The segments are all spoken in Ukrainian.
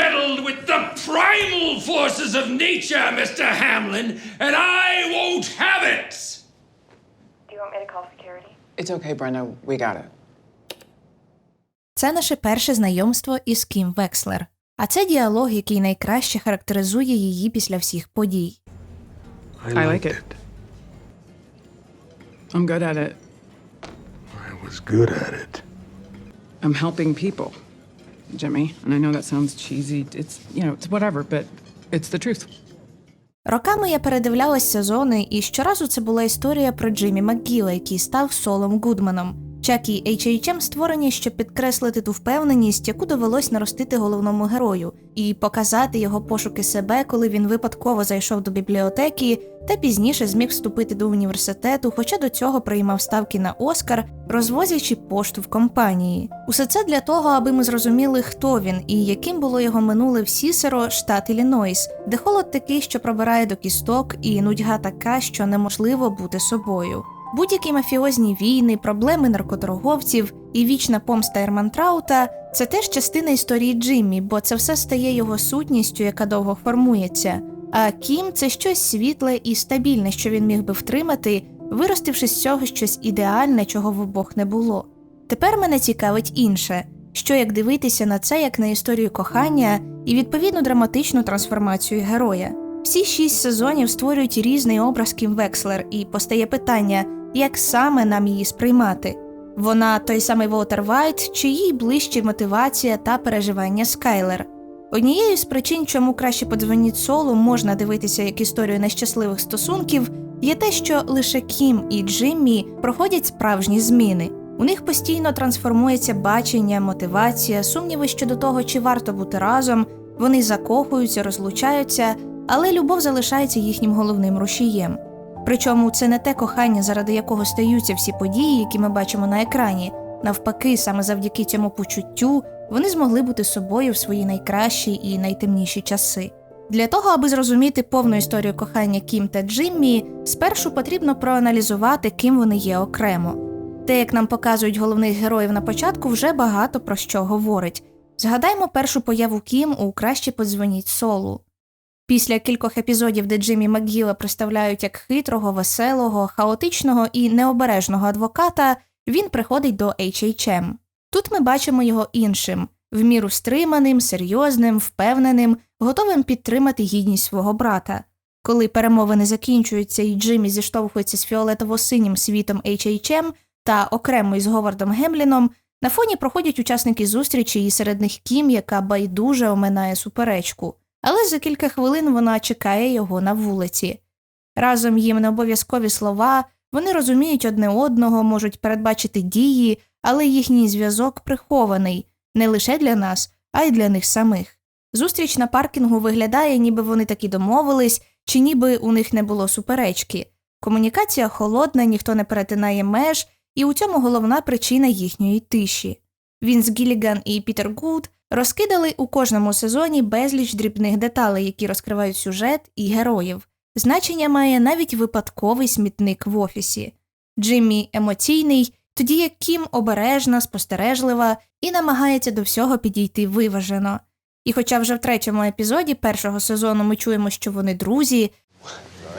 meddled with the primal forces of nature, Mr. Hamlin, and I won't have it! Do you want me to call security? It's okay, Brenda. We got it. Це наше перше знайомство із Кім Векслер. А це діалог, який найкраще характеризує її після всіх подій. I like it. I'm good at it. I was good at it. I'm helping people, Jimmy. And I know that sounds cheesy. It's, you know, it's whatever, but it's the truth. Роками я передивлялась сезони, і щоразу це була історія про Джиммі МакГіла, який став Солом Гудманом. Чакі і H.H.M. створені, щоб підкреслити ту впевненість, яку довелось наростити головному герою, і показати його пошуки себе, коли він випадково зайшов до бібліотеки та пізніше зміг вступити до університету, хоча до цього приймав ставки на Оскар, розвозячи пошту в компанії. Усе це для того, аби ми зрозуміли, хто він і яким було його минуле в Сісеро, штат Іллінойс, де холод такий, що пробирає до кісток, і нудьга така, що неможливо бути собою. Будь-які мафіозні війни, проблеми наркоторговців і вічна помста Ермантраута це теж частина історії Джиммі, бо це все стає його сутністю, яка довго формується. А Кім це щось світле і стабільне, що він міг би втримати, виростивши з цього щось ідеальне, чого в обох не було. Тепер мене цікавить інше: що як дивитися на це як на історію кохання і відповідну драматичну трансформацію героя. Всі шість сезонів створюють різний образ Кім Векслер, і постає питання, як саме нам її сприймати. Вона той самий Волтер Вайт, чи їй ближче мотивація та переживання Скайлер. Однією з причин, чому краще подзвоніть солу можна дивитися як історію нещасливих стосунків, є те, що лише Кім і Джиммі проходять справжні зміни. У них постійно трансформується бачення, мотивація, сумніви щодо того, чи варто бути разом, вони закохуються, розлучаються, але любов залишається їхнім головним рушієм. Причому це не те кохання, заради якого стаються всі події, які ми бачимо на екрані. Навпаки, саме завдяки цьому почуттю вони змогли бути собою в свої найкращі і найтемніші часи. Для того, аби зрозуміти повну історію кохання Кім та Джиммі, спершу потрібно проаналізувати, ким вони є окремо. Те, як нам показують головних героїв на початку, вже багато про що говорить. Згадаймо першу появу Кім у краще подзвоніть солу. Після кількох епізодів, де Джиммі Макгіла представляють як хитрого, веселого, хаотичного і необережного адвоката, він приходить до HHM. Тут ми бачимо його іншим, в міру стриманим, серйозним, впевненим, готовим підтримати гідність свого брата. Коли перемовини закінчуються і Джиммі зіштовхується з фіолетово-синім світом HHM та окремо із Говардом Гемліном, на фоні проходять учасники зустрічі і серед них Кім, яка байдуже оминає суперечку але за кілька хвилин вона чекає його на вулиці. Разом їм не обов'язкові слова, вони розуміють одне одного, можуть передбачити дії, але їхній зв'язок прихований не лише для нас, а й для них самих. Зустріч на паркінгу виглядає, ніби вони таки домовились, чи ніби у них не було суперечки. Комунікація холодна, ніхто не перетинає меж, і у цьому головна причина їхньої тиші. Вінс Гілліган і Пітер Гуд розкидали у кожному сезоні безліч дрібних деталей, які розкривають сюжет і героїв. Значення має навіть випадковий смітник в офісі. Джиммі емоційний, тоді як Кім обережна, спостережлива і намагається до всього підійти виважено. І хоча вже в третьому епізоді першого сезону ми чуємо, що вони друзі,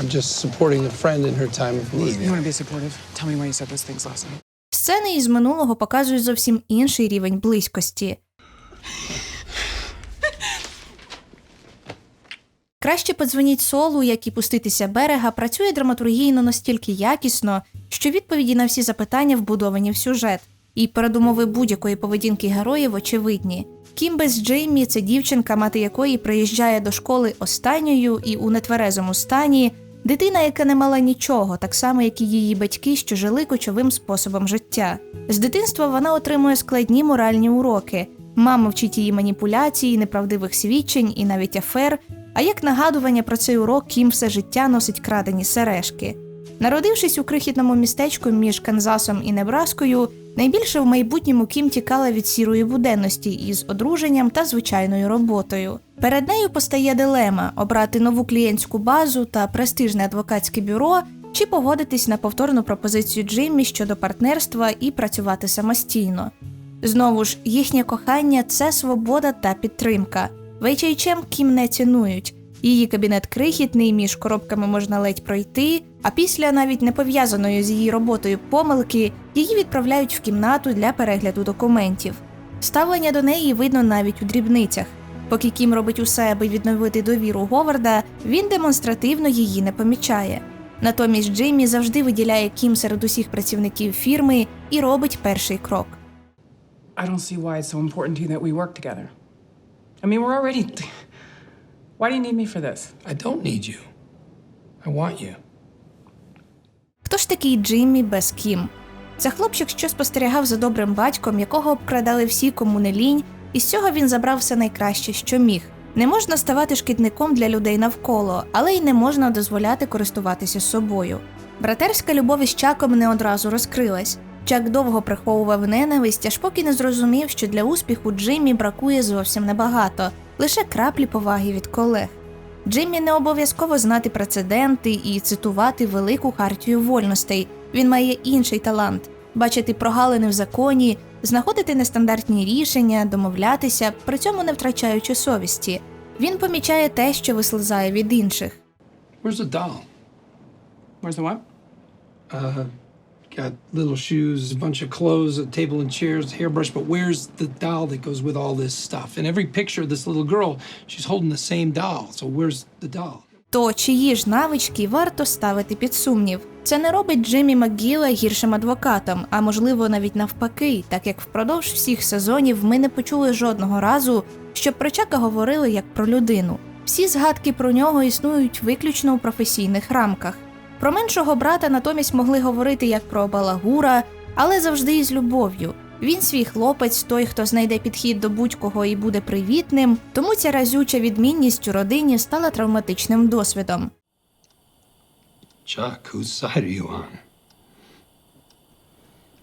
I'm just supporting a friend in her time of need. You want to be supportive? Tell me why you said those things last night. сцени із минулого показують зовсім інший рівень близькості. Краще подзвоніть солу, як і пуститися берега, працює драматургійно настільки якісно, що відповіді на всі запитання вбудовані в сюжет, і передумови будь-якої поведінки героїв очевидні. Кім без Джеймі це дівчинка, мати якої приїжджає до школи останньою і у нетверезому стані, дитина, яка не мала нічого, так само як і її батьки, що жили кочовим способом життя. З дитинства вона отримує складні моральні уроки. Мама вчить її маніпуляцій, неправдивих свідчень і навіть афер. А як нагадування про цей урок Кім все життя носить крадені сережки. Народившись у крихітному містечку між Канзасом і Небраскою, найбільше в майбутньому Кім тікала від сірої буденності із одруженням та звичайною роботою. Перед нею постає дилема обрати нову клієнтську базу та престижне адвокатське бюро, чи погодитись на повторну пропозицію Джиммі щодо партнерства і працювати самостійно. Знову ж, їхнє кохання це свобода та підтримка. В Кім не цінують. Її кабінет крихітний, між коробками можна ледь пройти, а після навіть не пов'язаної з її роботою помилки її відправляють в кімнату для перегляду документів. Ставлення до неї видно навіть у дрібницях. Поки Кім робить усе, аби відновити довіру Говарда, він демонстративно її не помічає. Натомість Джеймі завжди виділяє Кім серед усіх працівників фірми і робить перший крок. I don't see why it's so important to you that we work together. I mean, we're already. Why do you need me for this? I don't need you. I want you. Хто ж такий Джиммі без Кім? Це хлопчик, що спостерігав за добрим батьком, якого обкрадали всі, кому не лінь, і з цього він забрав все найкраще, що міг. Не можна ставати шкідником для людей навколо, але й не можна дозволяти користуватися собою. Братерська любов із Чаком не одразу розкрилась. Чак довго приховував ненависть, аж поки не зрозумів, що для успіху Джиммі бракує зовсім небагато, лише краплі поваги від колег. Джиммі не обов'язково знати прецеденти і цитувати велику хартію вольностей. Він має інший талант бачити прогалини в законі, знаходити нестандартні рішення, домовлятися, при цьому не втрачаючи совісті. Він помічає те, що вислизає від інших. Where's the doll? Where's the what? Uh, got little shoes, a bunch of clothes, a table and chairs, hairbrush, but where's the doll that goes with all this stuff? In every picture of this little girl, she's holding the same doll. So where's the doll? То чиї ж навички варто ставити під сумнів? Це не робить Джиммі МакГіла гіршим адвокатом, а можливо навіть навпаки, так як впродовж всіх сезонів ми не почули жодного разу, щоб про Чака говорили як про людину. Всі згадки про нього існують виключно у професійних рамках. Про меншого брата натомість могли говорити як про балагура, але завжди із любов'ю. Він свій хлопець, той, хто знайде підхід до будь-кого і буде привітним, тому ця разюча відмінність у родині стала травматичним досвідом. Chuck, whose side are you?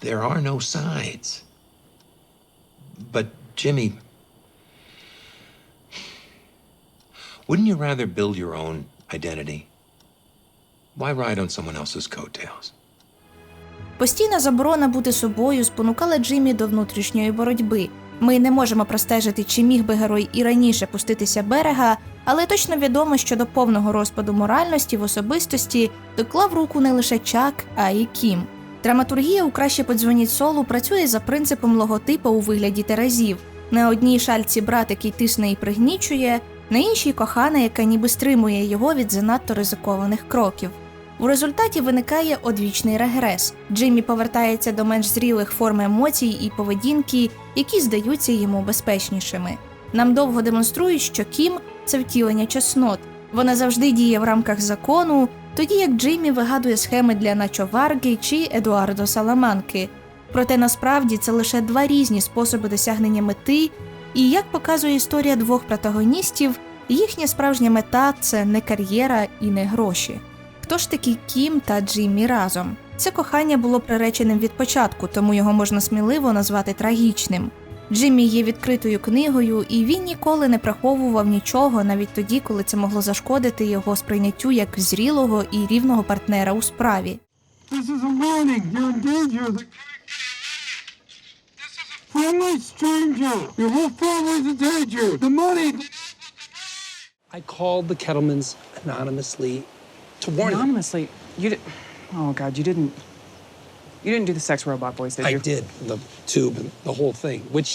There are no sides. But, Jimmy, wouldn't you rather build your own identity? Why ride on someone else's coattails? Постійна заборона бути собою спонукала Джиммі до внутрішньої боротьби. Ми не можемо простежити, чи міг би герой і раніше пуститися берега, але точно відомо, що до повного розпаду моральності в особистості доклав руку не лише Чак, а й Кім. Драматургія у краще подзвоніть солу працює за принципом логотипа у вигляді терезів. На одній шальці брат, який тисне і пригнічує, на іншій кохана, яка ніби стримує його від занадто ризикованих кроків. У результаті виникає одвічний регрес. Джиммі повертається до менш зрілих форм емоцій і поведінки, які здаються йому безпечнішими. Нам довго демонструють, що Кім це втілення чеснот. Вона завжди діє в рамках закону, тоді як Джиммі вигадує схеми для Начо Варги чи Едуардо Саламанки. Проте насправді це лише два різні способи досягнення мети, і як показує історія двох протагоністів, їхня справжня мета це не кар'єра і не гроші. Хто ж такі Кім та Джиммі разом? Це кохання було приреченим від початку, тому його можна сміливо назвати трагічним. Джиммі є відкритою книгою, і він ніколи не приховував нічого, навіть тоді, коли це могло зашкодити його сприйняттю як зрілого і рівного партнера у справі. This is a warning. You're in danger. The... Friendly stranger. Your whole family's in danger. The money. I called the Kettlemans anonymously to warn them. Anonymously, you did. Oh God, you didn't. You didn't do the sex robot voice, did I you? did the tube and the whole thing, which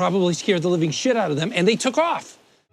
probably scared the living shit out of them, and they took off.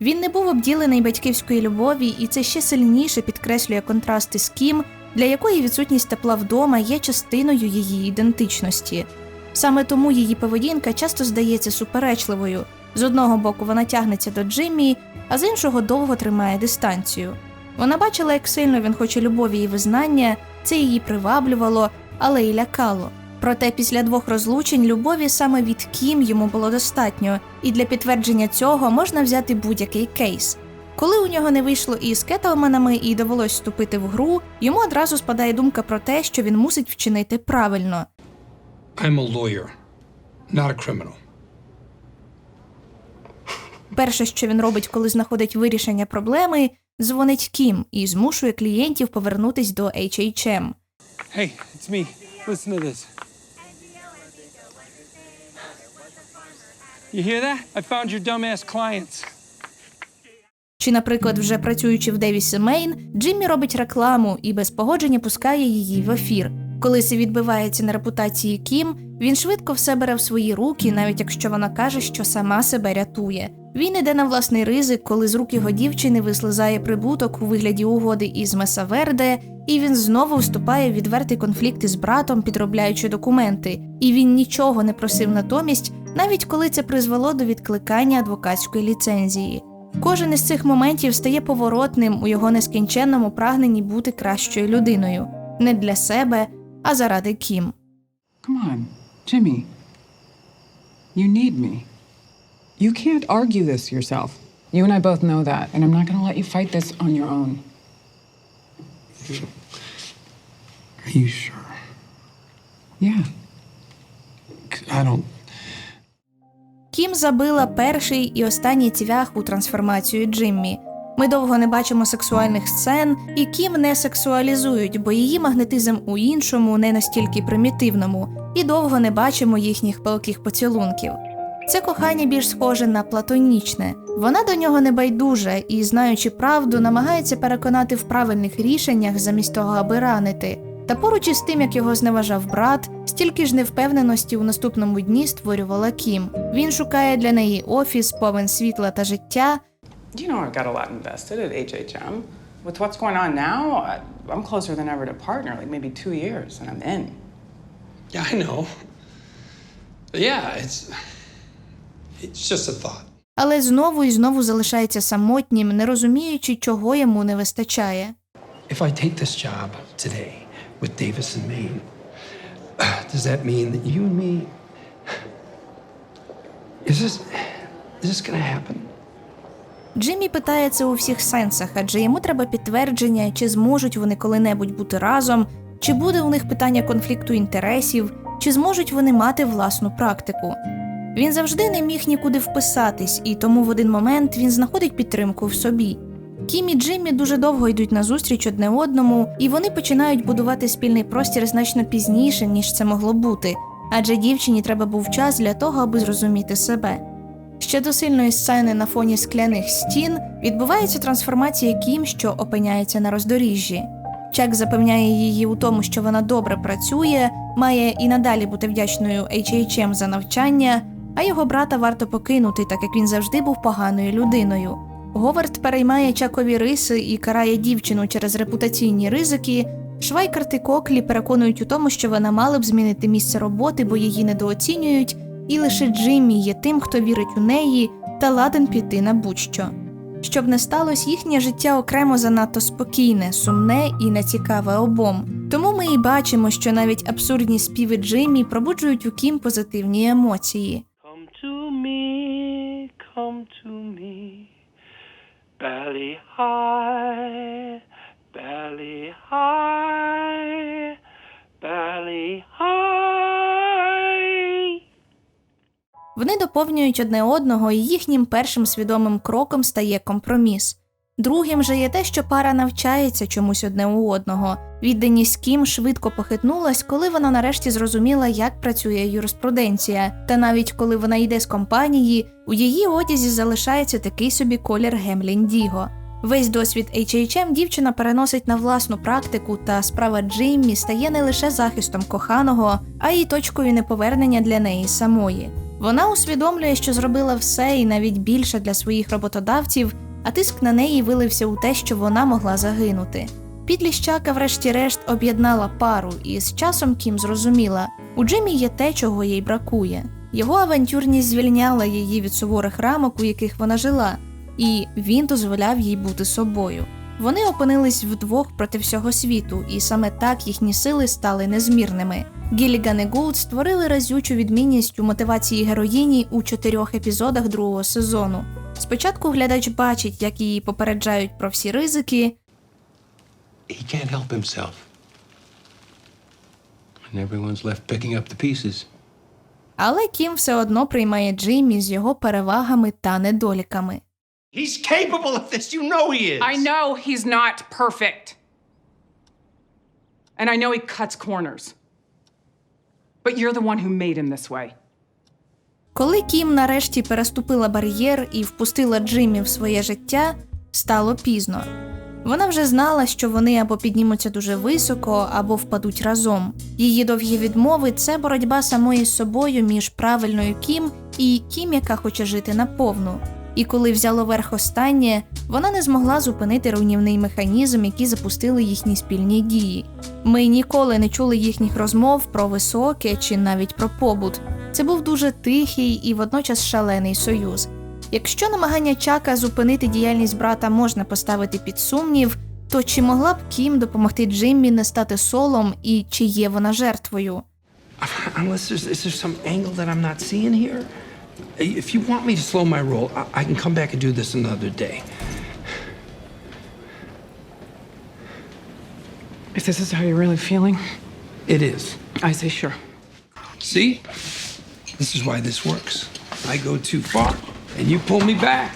Він не був обділений батьківської любові, і це ще сильніше підкреслює контрасти з Кім, для якої відсутність тепла вдома є частиною її ідентичності. Саме тому її поведінка часто здається суперечливою. З одного боку вона тягнеться до Джиммі, а з іншого довго тримає дистанцію. Вона бачила, як сильно він хоче любові і визнання, це її приваблювало, але й лякало. Проте після двох розлучень любові саме від Кім йому було достатньо, і для підтвердження цього можна взяти будь-який кейс. Коли у нього не вийшло із кетлменами і довелось вступити в гру, йому одразу спадає думка про те, що він мусить вчинити правильно. I'm a lawyer, not a criminal. Перше, що він робить, коли знаходить вирішення проблеми, дзвонить Кім і змушує клієнтів повернутись до HHM. Hey, it's me. Listen to this. You hear that? I found your dumbass clients. Чи, наприклад, вже працюючи в Девісі Мейн, Джиммі робить рекламу і без погодження пускає її в ефір. Коли це відбивається на репутації Кім, він швидко все бере в свої руки, навіть якщо вона каже, що сама себе рятує. Він іде на власний ризик, коли з рук його дівчини вислизає прибуток у вигляді угоди із Месаверде, і він знову вступає в відвертий конфлікт із братом, підробляючи документи. І він нічого не просив натомість, навіть коли це призвело до відкликання адвокатської ліцензії. Кожен із цих моментів стає поворотним у його нескінченному прагненні бути кращою людиною не для себе, а заради Кім. Come on, Jimmy. You need me. You can't argue this yourself. You and I both know that, and I'm not going to let you fight this on your own. Are you sure? Yeah. I don't. Кім забила перший і останній цвях у трансформацію Джиммі. Ми довго не бачимо сексуальних сцен, і Кім не сексуалізують, бо її магнетизм у іншому, не настільки примітивному, і довго не бачимо їхніх палких поцілунків. Це кохання більш схоже на платонічне. Вона до нього не байдужа і, знаючи правду, намагається переконати в правильних рішеннях замість того, аби ранити. Та поруч із тим, як його зневажав брат, стільки ж невпевненості у наступному дні створювала Кім. Він шукає для неї офіс, повен світла та життя, You know, I've got a lot invested at HHM. With what's going on now, I'm closer than ever to partner, like maybe two years, and I'm in. Yeah, I know. But yeah, it's. It's just a thought. але знову і знову залишається самотнім, не розуміючи, чого йому не вистачає. If I take this job today with Davis and Maine, does that mean that you and me. Is this. Is this gonna happen? Джиммі питає це у всіх сенсах, адже йому треба підтвердження, чи зможуть вони коли-небудь бути разом, чи буде у них питання конфлікту інтересів, чи зможуть вони мати власну практику. Він завжди не міг нікуди вписатись, і тому в один момент він знаходить підтримку в собі. Кім і Джиммі дуже довго йдуть на зустріч одне одному, і вони починають будувати спільний простір значно пізніше, ніж це могло бути, адже дівчині треба був час для того, аби зрозуміти себе. Ще до сильної сцени на фоні скляних стін відбувається трансформація Кім, що опиняється на роздоріжжі. Чак запевняє її у тому, що вона добре працює, має і надалі бути вдячною HHM за навчання, а його брата варто покинути, так як він завжди був поганою людиною. Говард переймає чакові риси і карає дівчину через репутаційні ризики. Швайкарт і Коклі переконують у тому, що вона мала б змінити місце роботи, бо її недооцінюють, і лише Джиммі є тим, хто вірить у неї та ладен піти на будь-що. Щоб не сталося, їхнє життя окремо занадто спокійне, сумне і нецікаве обом. Тому ми і бачимо, що навіть абсурдні співи Джиммі пробуджують у Кім позитивні емоції. Come to me, come to me, belly high, belly high, belly high. Вони доповнюють одне одного, і їхнім першим свідомим кроком стає компроміс. Другим же є те, що пара навчається чомусь одне у одного. Відданість Кім швидко похитнулась, коли вона нарешті зрозуміла, як працює юриспруденція. Та навіть коли вона йде з компанії, у її одязі залишається такий собі колір Гемлін Діго. Весь досвід HHM дівчина переносить на власну практику, та справа Джиммі стає не лише захистом коханого, а й точкою неповернення для неї самої. Вона усвідомлює, що зробила все і навіть більше для своїх роботодавців, а тиск на неї вилився у те, що вона могла загинути. Підліщака, врешті-решт, об'єднала пару, і з часом Кім зрозуміла, у Джиммі є те, чого їй бракує. Його авантюрність звільняла її від суворих рамок, у яких вона жила, і він дозволяв їй бути собою. Вони опинились вдвох проти всього світу, і саме так їхні сили стали незмірними. Гілліган і Гулд створили разючу відмінність у мотивації героїні у чотирьох епізодах другого сезону. Спочатку глядач бачить, як її попереджають про всі ризики, He can't help himself. And everyone's left picking up the pieces. але Кім все одно приймає Джиммі з його перевагами та недоліками. He's capable of this. You know he is. I know he's not perfect. And I know he cuts corners. But you're the one who made him this way. Коли Кім нарешті переступила бар'єр і впустила Джиммі в своє життя, стало пізно. Вона вже знала, що вони або піднімуться дуже високо, або впадуть разом. Її довгі відмови це боротьба самої з собою між правильною Кім і Кім, яка хоче жити наповну. І коли взяло верх останнє, вона не змогла зупинити руйнівний механізм, який запустили їхні спільні дії. Ми ніколи не чули їхніх розмов про високе чи навіть про побут. Це був дуже тихий і водночас шалений союз. Якщо намагання Чака зупинити діяльність брата можна поставити під сумнів, то чи могла б Кім допомогти Джиммі не стати солом і чи є вона жертвою? Unless there's is there some angle that I'm not seeing here? If you want me to slow my roll, I, I can come back and do this another day. If this is how you're really feeling, It is. I say sure. See? This is why this works. I go too far, and you pull me back.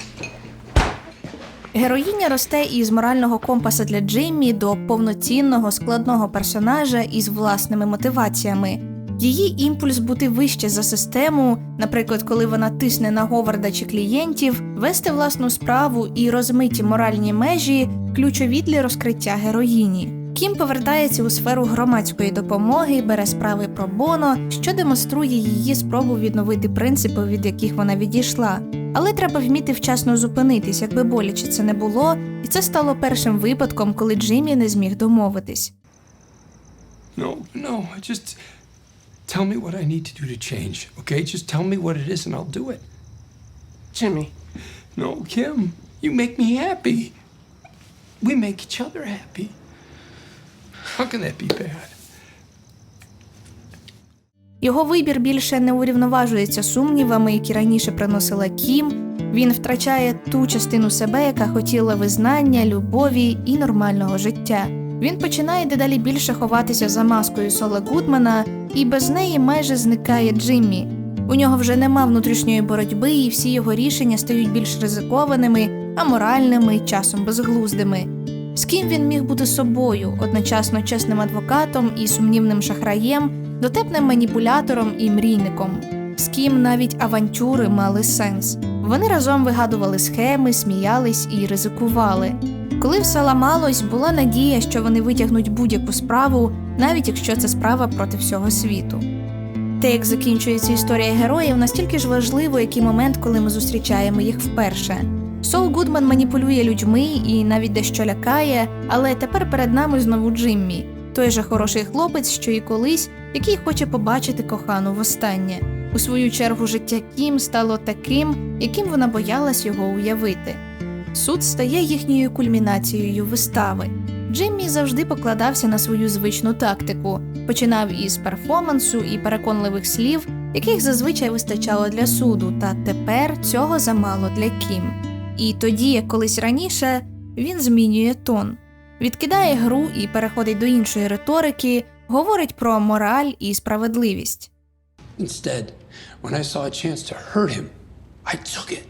Героїня росте із морального компаса для Джиммі до повноцінного складного персонажа із власними мотиваціями. Її імпульс бути вище за систему, наприклад, коли вона тисне на Говарда чи клієнтів, вести власну справу і розмиті моральні межі ключові для розкриття героїні. Кім повертається у сферу громадської допомоги, бере справи про Боно, що демонструє її спробу відновити принципи, від яких вона відійшла. Але треба вміти вчасно зупинитись, якби боляче це не було, і це стало першим випадком, коли Джиммі не зміг домовитись. No, no, just tell me what I need to do to change, okay? Just tell me what it is and I'll do it. Jimmy, No, Kim, you make me happy. We make each other happy. How can that be bad? Його вибір більше не урівноважується сумнівами, які раніше приносила Кім. Він втрачає ту частину себе, яка хотіла визнання, любові і нормального життя. Він починає дедалі більше ховатися за маскою Сола Гудмана, і без неї майже зникає Джиммі. У нього вже нема внутрішньої боротьби, і всі його рішення стають більш ризикованими, аморальними, часом безглуздими. З ким він міг бути собою, одночасно чесним адвокатом і сумнівним шахраєм, дотепним маніпулятором і мрійником, з ким навіть авантюри мали сенс. Вони разом вигадували схеми, сміялись і ризикували. Коли все ламалось, була надія, що вони витягнуть будь-яку справу, навіть якщо це справа проти всього світу. Те, як закінчується історія героїв, настільки ж важливо, який момент, коли ми зустрічаємо їх вперше. Сол Гудман маніпулює людьми і навіть дещо лякає, але тепер перед нами знову Джиммі, той же хороший хлопець, що і колись, який хоче побачити кохану востаннє. У свою чергу життя Кім стало таким, яким вона боялась його уявити. Суд стає їхньою кульмінацією вистави. Джиммі завжди покладався на свою звичну тактику, починав із перформансу і переконливих слів, яких зазвичай вистачало для суду, та тепер цього замало для Кім. І тоді, як колись раніше, він змінює тон, відкидає гру і переходить до іншої риторики, говорить про мораль і справедливість. Instead, when I saw a chance to hurt him, I took it.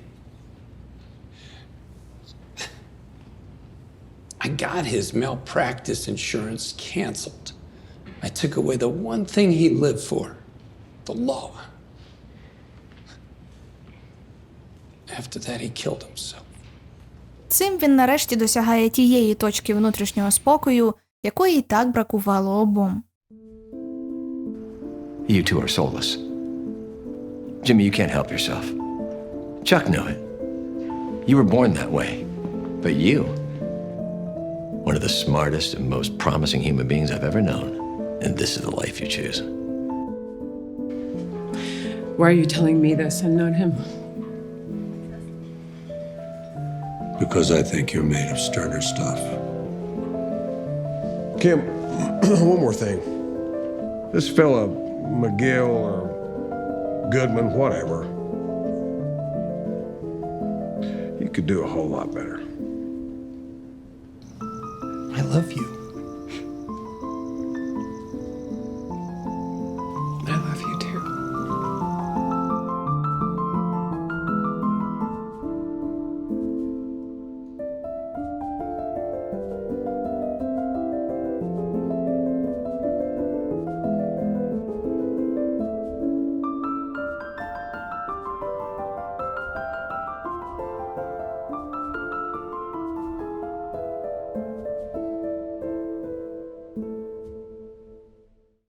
I got his malpractice insurance canceled. I took away the one thing he lived for the law. After that, he killed himself. Цим він нарешті досягає тієї точки внутрішнього спокою, якої й так бракувало обом. You two are soulless. Jimmy, you can't help yourself. Chuck knew it. You were born that way. But you, one of the smartest and most promising human beings I've ever known, and this is the life you choose. why are you telling me this and not him? Because I think you're made of sterner stuff. Kim, one more thing. This fella, McGill or Goodman, whatever, you could do a whole lot better. I love you.